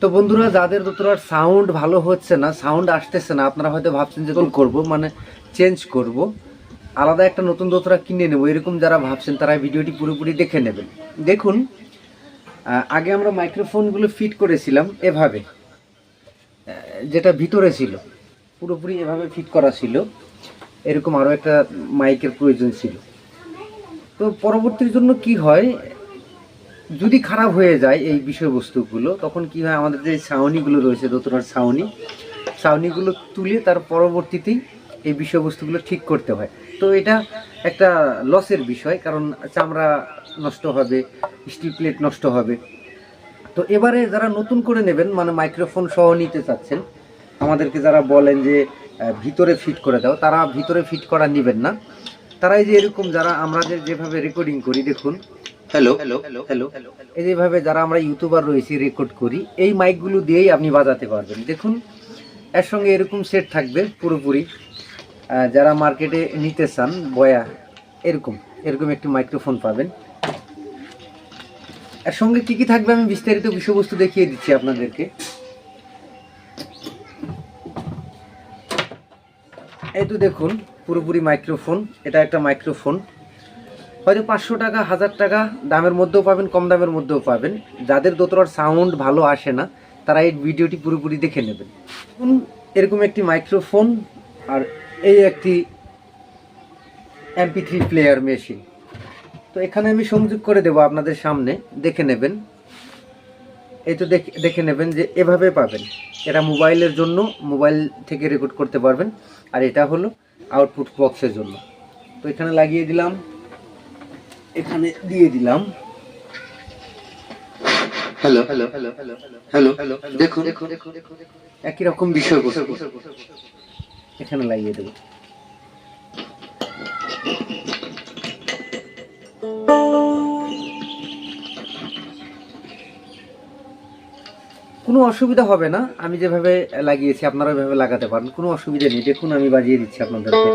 তো বন্ধুরা, যাদের দোতরার সাউন্ড ভালো হচ্ছে না সাউন্ড আসতেছে না, আপনারা হয়তো ভাবছেন যে তোল করব মানে চেঞ্জ করব। আলাদা একটা নতুন দোতরা কিনে নেব, এরকম যারা ভাবছেন, তারা ভিডিওটি পুরোপুরি দেখে নেবেন। দেখুন আগে আমরা মাইক্রোফোনগুলো ফিট করেছিলাম এভাবে যেটা ভিতরে ছিল, পুরোপুরি এভাবে ফিট করা ছিল। এরকম আরও একটা মাইকের প্রয়োজন ছিল। তো পরবর্তীর জন্য কি হয় যদি খারাপ হয়ে যায় এই বিষয়বস্তুগুলো, তখন কি হয়? আমাদের যে ছাউনিগুলো রয়েছে দোতরার ছাউনি, ছাউনিগুলো তুলে তার পরবর্তীতেই এই বিষয়বস্তুগুলো ঠিক করতে হয়। তো এটা একটা লসের বিষয়, কারণ চামড়া নষ্ট হবে স্টিল প্লেট নষ্ট হবে। তো এবারে যারা নতুন করে নেবেন মানে মাইক্রোফোন সহ নিতে চাচ্ছেন, আমাদেরকে যারা বলেন যে ভিতরে ফিট করে দাও, তারা ভিতরে ফিট করা নেবেন না। তারাই যে এরকম, যারা আমরা যেভাবে রেকর্ডিং করি, দেখুন হ্যালো হ্যালো হ্যালো এই যেভাবে যারা আমরা ইউটিউবার রয়েছি রেকর্ড করি এই মাইকগুলো দিয়েই আপনি বাজাতে পারবেন। দেখুন এর সঙ্গে এরকম সেট থাকবে পুরোপুরি। যারা মার্কেটে নিতে চান বয়া এরকম এরকম একটি মাইক্রোফোন পাবেন। এর সঙ্গে কি কি থাকবে আমি বিস্তারিত বিষয়বস্তু দেখিয়ে দিচ্ছি আপনাদেরকে। এই তো দেখুন পুরোপুরি মাইক্রোফোন এটা একটা মাইক্রোফোন হয়তো পাঁচশো টাকা, হাজার টাকা দামের মধ্যেও পাবেন, কম দামের মধ্যেও পাবেন। যাদের দোতরার সাউন্ড ভালো আসে না, তারা এই ভিডিওটি পুরোপুরি দেখে নেবেন। এরকম একটি মাইক্রোফোন আর এই একটি এমপি থ্রি প্লেয়ার মেশিন তো এখানে আমি সংযোগ করে দেবো আপনাদের সামনে, দেখে নেবেন। এই তো দেখে নেবেন যে এভাবে পাবেন। এটা মোবাইলের জন্য, মোবাইল থেকে রেকর্ড করতে পারবেন। আর এটা হলো আউটপুট বক্সের জন্য। তো এখানে লাগিয়ে দিলাম। এখানে দিয়ে দিলাম। Hello hello hello hello hello hello দেখুন একই রকম বিষয় এখানে লাগিয়ে দেবো। কোনো অসুবিধা হবে না। আমি যেভাবে লাগিয়েছি আপনারা ওইভাবে লাগাতে পারেন। কোনো অসুবিধা নেই। দেখুন আমি বাজিয়ে দিচ্ছি আপনাদেরকে।